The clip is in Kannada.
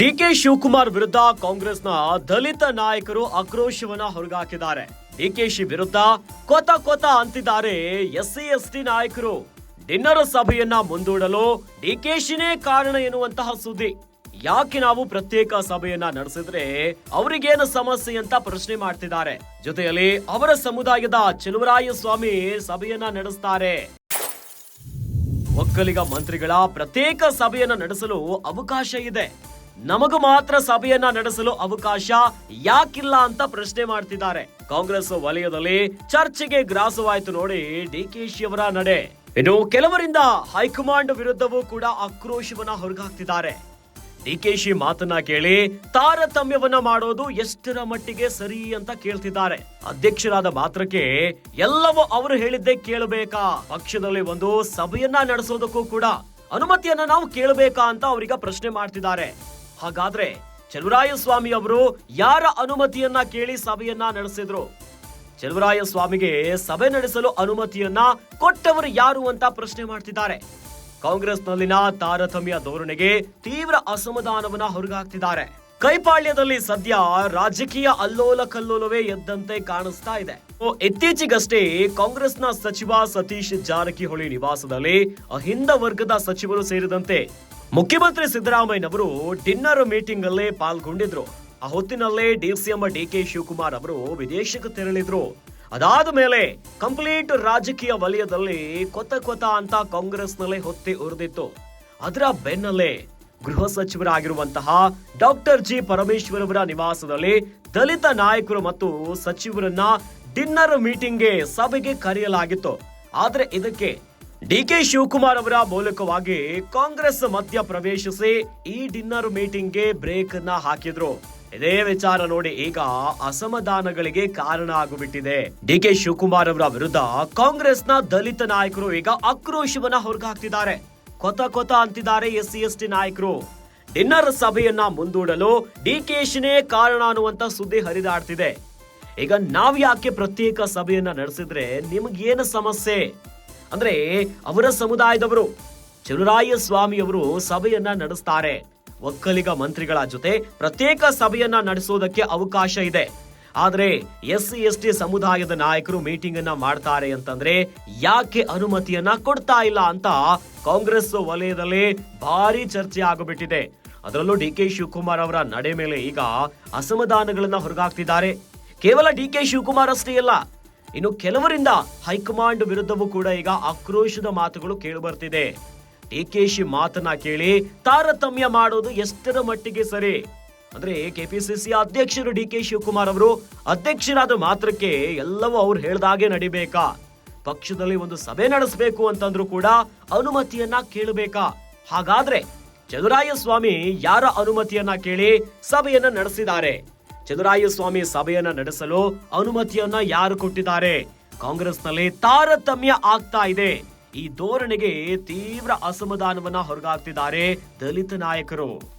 ಡಿಕೆ ಶಿವಕುಮಾರ್ ವಿರುದ್ಧ ಕಾಂಗ್ರೆಸ್ನ ದಲಿತ ನಾಯಕರು ಆಕ್ರೋಶವನ್ನ ಹೊರಗಾಕಿದ್ದಾರೆ. ಡಿಕೆಶಿ ವಿರುದ್ಧ ಕೊತ ಕೊತ ಅಂತಿದ್ದಾರೆ ಎಸ್ಸಿ, ಎಸ್ಟಿ ನಾಯಕರು. ಡಿನ್ನರ್ ಸಭೆಯನ್ನ ಮುಂದೂಡಲು ಡಿಕೆಶಿನೇ ಕಾರಣ ಎನ್ನುವಂತಹ ಸುದ್ದಿ. ಯಾಕೆ ನಾವು ಪ್ರತ್ಯೇಕ ಸಭೆಯನ್ನ ನಡೆಸಿದ್ರೆ ಅವರಿಗೇನು ಸಮಸ್ಯೆ ಅಂತ ಪ್ರಶ್ನೆ ಮಾಡ್ತಿದ್ದಾರೆ. ಜೊತೆಯಲ್ಲಿ ಅವರ ಸಮುದಾಯದ ಚೆಲುವರಾಯ ಸ್ವಾಮಿ ಸಭೆಯನ್ನ ನಡೆಸ್ತಾರೆ. ಒಕ್ಕಲಿಗ ಮಂತ್ರಿಗಳ ಪ್ರತ್ಯೇಕ ಸಭೆಯನ್ನ ನಡೆಸಲು ಅವಕಾಶ ಇದೆ. ನಮಗೂ ಮಾತ್ರ ಸಭೆಯನ್ನ ನಡೆಸಲು ಅವಕಾಶ ಯಾಕಿಲ್ಲ ಅಂತ ಪ್ರಶ್ನೆ ಮಾಡ್ತಿದ್ದಾರೆ. ಕಾಂಗ್ರೆಸ್ ವಲಯದಲ್ಲಿ ಚರ್ಚೆಗೆ ಗ್ರಾಸವಾಯ್ತು ನೋಡಿ ಡಿಕೆಶಿ ಅವರ ನಡೆ. ಇನ್ನು ಕೆಲವರಿಂದ ಹೈಕಮಾಂಡ್ ವಿರುದ್ಧವೂ ಕೂಡ ಆಕ್ರೋಶವನ್ನ ಹೊರಗಾಕ್ತಿದ್ದಾರೆ. ಡಿಕೆಶಿ ಮಾತನ್ನ ಕೇಳಿ ತಾರತಮ್ಯವನ್ನ ಮಾಡೋದು ಎಷ್ಟರ ಮಟ್ಟಿಗೆ ಸರಿ ಅಂತ ಕೇಳ್ತಿದ್ದಾರೆ. ಅಧ್ಯಕ್ಷರಾದ ಮಾತ್ರಕ್ಕೆ ಎಲ್ಲವೂ ಅವರು ಹೇಳಿದ್ದೇ ಕೇಳಬೇಕಾ? ಪಕ್ಷದಲ್ಲಿ ಒಂದು ಸಭೆಯನ್ನ ನಡೆಸೋದಕ್ಕೂ ಕೂಡ ಅನುಮತಿಯನ್ನ ನಾವು ಕೇಳಬೇಕಾ ಅಂತ ಅವರಿಗೆ ಪ್ರಶ್ನೆ ಮಾಡ್ತಿದ್ದಾರೆ. ಹಾಗಾದ್ರೆ ಸ್ವಾಮಿ ಅವರು ಯಾರ ಅನುಮತಿಯನ್ನ ಕೇಳಿ ಸಭೆಯನ್ನ ನಡೆಸಿದ್ರು? ಸ್ವಾಮಿಗೆ ಸಭೆ ನಡೆಸಲು ಅನುಮತಿಯನ್ನ ಕೊಟ್ಟವರು ಯಾರು ಅಂತ ಪ್ರಶ್ನೆ ಮಾಡ್ತಿದ್ದಾರೆ. ಕಾಂಗ್ರೆಸ್ನಲ್ಲಿನ ತಾರತಮ್ಯ ಧೋರಣೆಗೆ ತೀವ್ರ ಅಸಮಾಧಾನವನ್ನ ಹೊರಗಾಕ್ತಿದ್ದಾರೆ. ಕೈಪಾಳ್ಯದಲ್ಲಿ ಸದ್ಯ ರಾಜಕೀಯ ಅಲ್ಲೋಲ ಕಲ್ಲೋಲವೇ ಎದ್ದಂತೆ ಕಾಣಿಸ್ತಾ ಇದೆ. ಇತ್ತೀಚೆಗಷ್ಟೇ ಕಾಂಗ್ರೆಸ್ನ ಸಚಿವ ಸತೀಶ್ ಜಾರಕಿಹೊಳಿ ನಿವಾಸದಲ್ಲಿ ಅಹಿಂದ ವರ್ಗದ ಸಚಿವರು ಸೇರಿದಂತೆ ಮುಖ್ಯಮಂತ್ರಿ ಸಿದ್ದರಾಮಯ್ಯನವರು ಡಿನ್ನರ್ ಮೀಟಿಂಗ್ ಅಲ್ಲೇ ಪಾಲ್ಗೊಂಡಿದ್ರು. ಆ ಹೊತ್ತಿನಲ್ಲೇ ಡಿಸಿಎಂ ಡಿಕೆ ಶಿವಕುಮಾರ್ ಅವರು ವಿದೇಶಕ್ಕೆ ತೆರಳಿದ್ರು. ಅದಾದ ಮೇಲೆ ಕಂಪ್ಲೀಟ್ ರಾಜಕೀಯ ವಲಯದಲ್ಲಿ ಕೊತ ಕೊತ ಅಂತ ಕಾಂಗ್ರೆಸ್ನಲ್ಲೇ ಹೊತ್ತಿ ಉರಿದಿತ್ತು. ಅದರ ಬೆನ್ನಲ್ಲೇ ಗೃಹ ಸಚಿವರಾಗಿರುವಂತಹ ಡಾಕ್ಟರ್ ಜಿ ಪರಮೇಶ್ವರ್ ಅವರ ನಿವಾಸದಲ್ಲಿ ದಲಿತ ನಾಯಕರು ಮತ್ತು ಸಚಿವರನ್ನ ಡಿನ್ನರ್ ಮೀಟಿಂಗ್ಗೆ ಸಭೆಗೆ ಕರೆಯಲಾಗಿತ್ತು. ಆದರೆ ಇದಕ್ಕೆ ಡಿಕೆ ಶಿವಕುಮಾರ್ ಅವರ ಮೂಲಕವಾಗಿ ಕಾಂಗ್ರೆಸ್ ಮಧ್ಯ ಪ್ರವೇಶಿಸಿ ಈ ಡಿನ್ನರ್ ಮೀಟಿಂಗ್ಗೆ ಬ್ರೇಕ್ನ ಹಾಕಿದ್ರು. ಇದೇ ವಿಚಾರ ನೋಡಿ ಈಗ ಅಸಮಾಧಾನಗಳಿಗೆ ಕಾರಣ ಆಗಿಬಿಟ್ಟಿದೆ. ಡಿಕೆ ಶಿವಕುಮಾರ್ ಅವರ ವಿರುದ್ಧ ಕಾಂಗ್ರೆಸ್ನ ದಲಿತ ನಾಯಕರು ಈಗ ಆಕ್ರೋಶವನ್ನ ಹೊರಗಾಕ್ತಿದ್ದಾರೆ. ಕೊತ ಕೊತ ಅಂತಿದ್ದಾರೆ ಎಸ್ ಸಿ ಎಸ್ ಟಿ ನಾಯಕರು. ಡಿನ್ನರ್ ಸಭೆಯನ್ನ ಮುಂದೂಡಲು ಡಿಕೆಶಿನೇ ಕಾರಣ ಅನ್ನುವಂತ ಸುದ್ದಿ ಹರಿದಾಡ್ತಿದೆ. ಈಗ ನಾವ್ ಯಾಕೆ ಪ್ರತ್ಯೇಕ ಸಭೆಯನ್ನ ನಡೆಸಿದ್ರೆ ನಿಮ್ಗೇನು ಸಮಸ್ಯೆ? ಅಂದ್ರೆ ಅವರ ಸಮುದಾಯದವರು, ಚಲುರಾಯ ಸ್ವಾಮಿಯವರು ಸಭೆಯನ್ನ ನಡೆಸ್ತಾರೆ. ಒಕ್ಕಲಿಗ ಮಂತ್ರಿಗಳ ಜೊತೆ ಪ್ರತ್ಯೇಕ ಸಭೆಯನ್ನ ನಡೆಸೋದಕ್ಕೆ ಅವಕಾಶ ಇದೆ. ಆದ್ರೆ ಎಸ್ ಸಿ, ಎಸ್ ಟಿ ಸಮುದಾಯದ ನಾಯಕರು ಮೀಟಿಂಗ್ ಅನ್ನ ಮಾಡ್ತಾರೆ ಅಂತಂದ್ರೆ ಯಾಕೆ ಅನುಮತಿಯನ್ನ ಕೊಡ್ತಾ ಇಲ್ಲ ಅಂತ ಕಾಂಗ್ರೆಸ್ ವಲಯದಲ್ಲಿ ಭಾರಿ ಚರ್ಚೆ ಆಗಿಬಿಟ್ಟಿದೆ. ಅದರಲ್ಲೂ ಡಿ ಕೆ ಶಿವಕುಮಾರ್ ಅವರ ನಡೆ ಮೇಲೆ ಈಗ ಅಸಮಾಧಾನಗಳನ್ನ ಹೊರಗಾಕ್ತಿದ್ದಾರೆ. ಕೇವಲ ಡಿ ಕೆ ಶಿವಕುಮಾರ್ ಅಷ್ಟೇ ಅಲ್ಲ ಇನ್ನು ಕೆಲವರಿಂದ ಹೈಕಮಾಂಡ್ ವಿರುದ್ಧವೂ ಕೂಡ ಈಗ ಆಕ್ರೋಶದ ಮಾತುಗಳು ಕೇಳಿಬರ್ತಿದೆ ಡಿಕೆಶಿ ಮಾತನ್ನ ಕೇಳಿ ತಾರತಮ್ಯ ಮಾಡೋದು ಎಷ್ಟರ ಮಟ್ಟಿಗೆ ಸರಿ? ಅಂದ್ರೆ ಕೆಪಿಸಿಸಿ ಅಧ್ಯಕ್ಷರು ಡಿ ಕೆ ಶಿವಕುಮಾರ್ ಅವರು ಅಧ್ಯಕ್ಷರಾದ ಮಾತ್ರಕ್ಕೆ ಎಲ್ಲವೂ ಅವ್ರು ಹೇಳ್ದಾಗೆ ನಡಿಬೇಕಾ? ಪಕ್ಷದಲ್ಲಿ ಒಂದು ಸಭೆ ನಡೆಸಬೇಕು ಅಂತಂದ್ರೂ ಕೂಡ ಅನುಮತಿಯನ್ನ ಕೇಳಬೇಕಾ? ಹಾಗಾದ್ರೆ ಚದುರಾಯ ಸ್ವಾಮಿ ಯಾರ ಅನುಮತಿಯನ್ನ ಕೇಳಿ ಸಭೆಯನ್ನ ನಡೆಸಿದ್ದಾರೆ? ಚದುರಾಯ ಸ್ವಾಮಿ ಸಭೆಯನ್ನ ನಡೆಸಲು ಅನುಮತಿಯನ್ನ ಯಾರು ಕೊಟ್ಟಿದ್ದಾರೆ? ಕಾಂಗ್ರೆಸ್ನಲ್ಲಿ ತಾರತಮ್ಯ ಆಗ್ತಾ ಇದೆ. ಈ ಧೋರಣೆಗೆ ತೀವ್ರ ಅಸಮಾಧಾನವನ್ನ ಹೊರಗಾಕ್ತಿದ್ದಾರೆ ದಲಿತ ನಾಯಕರು.